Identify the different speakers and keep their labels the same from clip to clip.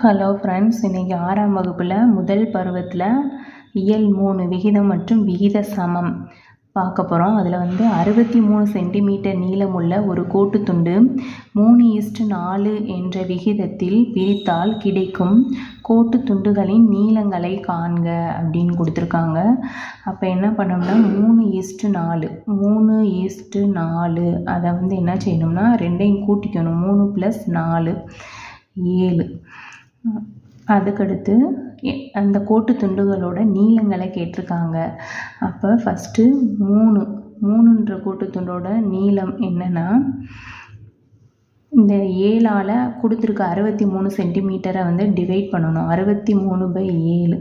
Speaker 1: Hello friends இன்றைக்கி ஆறாம் வகுப்பில் முதல் பருவத்தில் இயல் மூணு விகிதம் மற்றும் விகித சமம் பார்க்க போகிறோம் அதில் வந்து அறுபத்தி மூணு சென்டிமீட்டர் நீளமுள்ள ஒரு கோட்டு துண்டு மூணு ஈஸ்ட்டு நாலு என்ற விகிதத்தில் பிரித்தால் கிடைக்கும். கோட்டு துண்டுகளின் நீளங்களை காண்க அப்படின்னு கொடுத்துருக்காங்க. அப்போ என்ன பண்ணோம்னா மூணு ஈஸ்ட்டு நாலு மூணு ஈஸ்ட்டு நாலு. அதை வந்து என்ன செய்யணும்னா ரெண்டையும் கூட்டிக்கணும். மூணு ப்ளஸ் நாலு ஏழு. அதுக்கடுத்து அந்த கோட்டு துண்டுகளோட நீளங்களை கேட்டிருக்காங்க. அப்போ ஃபஸ்ட்டு மூணு மூணுன்ற கோட்டு துண்டோட நீளம் என்னென்னா இந்த ஏழால் கொடுத்துருக்க அறுபத்தி மூணு சென்டிமீட்டரை வந்து டிவைட் பண்ணணும். அறுபத்தி மூணு பை ஏழு.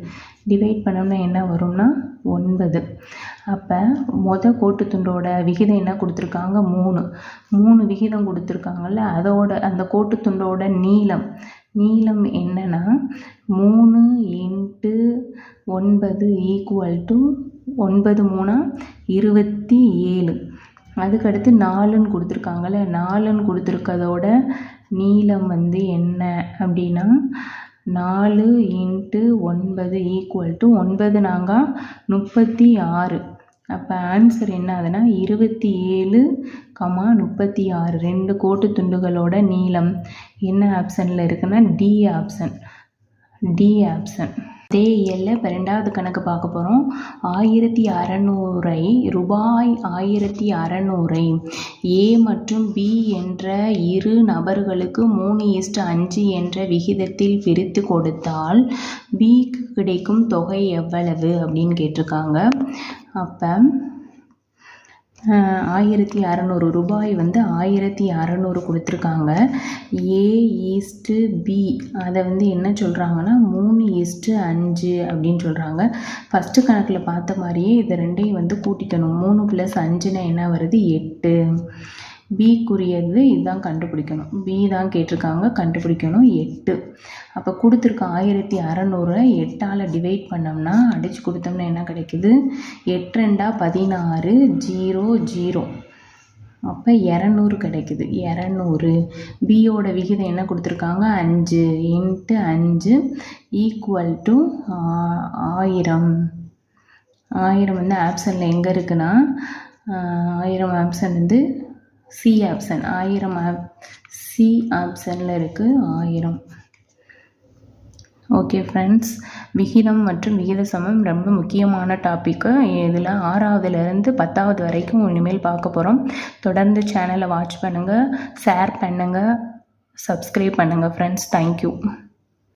Speaker 1: டிவைட் பண்ணோம்னா என்ன வரும்னா ஒன்பது. அப்போ மொத கோட்டு துண்டோட விகிதம் என்ன கொடுத்துருக்காங்க? மூணு. மூணு விகிதம் கொடுத்துருக்காங்கல்ல அதோட அந்த கோட்டு துண்டோட நீளம் நீளம் என்னென்னா மூணு இன்ட்டு ஒன்பது ஈக்குவல் டு ஒன்பது மூணா இருபத்தி ஏழு. அதுக்கடுத்து நாலுன்னு கொடுத்துருக்காங்கல்ல நாலுன்னு கொடுத்துருக்கதோட நீளம் வந்து என்ன அப்படின்னா நாலு இன்ட்டு ஒன்பது ஈக்குவல் டு ஒன்பது நாங்கள் முப்பத்தி ஆறு. அப்போ ஆன்சர் என்ன ஆகுதுன்னா இருபத்தி ஏழு கமா முப்பத்தி ஆறு ரெண்டு கோட்டு துண்டுகளோட நீளம். என்ன ஆப்ஷனில் இருக்குன்னா டி ஆப்ஷன் டி ஆப்ஷன் அதே இயலில் இப்போ ரெண்டாவது கணக்கு பார்க்க போகிறோம் ஆயிரத்தி அறநூறை ரூபாய் ஆயிரத்தி அறநூறை. ஏ மற்றும் பி என்ற இரு நபர்களுக்கு மூணு இஸ்டு அஞ்சு என்ற விகிதத்தில் பிரித்து கொடுத்தால் பிக்கு கிடைக்கும் தொகை எவ்வளவு அப்படின்னு கேட்டிருக்காங்க. அப்போ ஆயிரத்தி அறநூறு ரூபாய் வந்து ஆயிரத்தி அறநூறு கொடுத்துருக்காங்க. ஏ ஈஸ்ட்டு பி அதை வந்து என்ன சொல்கிறாங்கன்னா மூணு ஈஸ்ட்டு அஞ்சு அப்படின்னு சொல்கிறாங்க ஃபஸ்ட்டு கணக்கில் பார்த்த மாதிரியே இதை ரெண்டையும் வந்து கூட்டிக்கணும். மூணு ப்ளஸ் அஞ்சுனா என்ன வருது? எட்டு. பிக்குரியது இதுதான் கண்டுபிடிக்கணும். பி தான் கேட்டிருக்காங்க கண்டுபிடிக்கணும். எட்டு. அப்போ கொடுத்துருக்க ஆயிரத்தி அறநூறை எட்டால் டிவைட் பண்ணோம்னா அடித்து கொடுத்தோம்னா என்ன கிடைக்குது? எட்டு ரெண்டா பதினாறு ஜீரோ ஜீரோ. அப்போ இரநூறு கிடைக்குது. இரநூறு. பியோட விகிதம் என்ன கொடுத்துருக்காங்க? அஞ்சு. இன்ட்டு அஞ்சு ஈக்குவல் டு ஆயிரம். ஆயிரம் வந்து ஆப்ஷனில் எங்கே இருக்குன்னா ஆயிரம் ஆப்ஷன் வந்து சி ஆப்ஷன் ஆயிரம் ஆப் சி ஆப்ஷனில் இருக்குது ஆயிரம். ஓகே ஃப்ரெண்ட்ஸ் விகிதம் மற்றும் விகித சமம் ரொம்ப முக்கியமான டாப்பிக்கு இதில் ஆறாவதுலேருந்து பத்தாவது வரைக்கும் இனிமேல் பார்க்க போகிறோம் தொடர்ந்து சேனலை வாட்ச் பண்ணுங்கள் ஷேர் பண்ணுங்கள் சப்ஸ்கிரைப் பண்ணுங்கள் ஃப்ரெண்ட்ஸ் தேங்க்யூ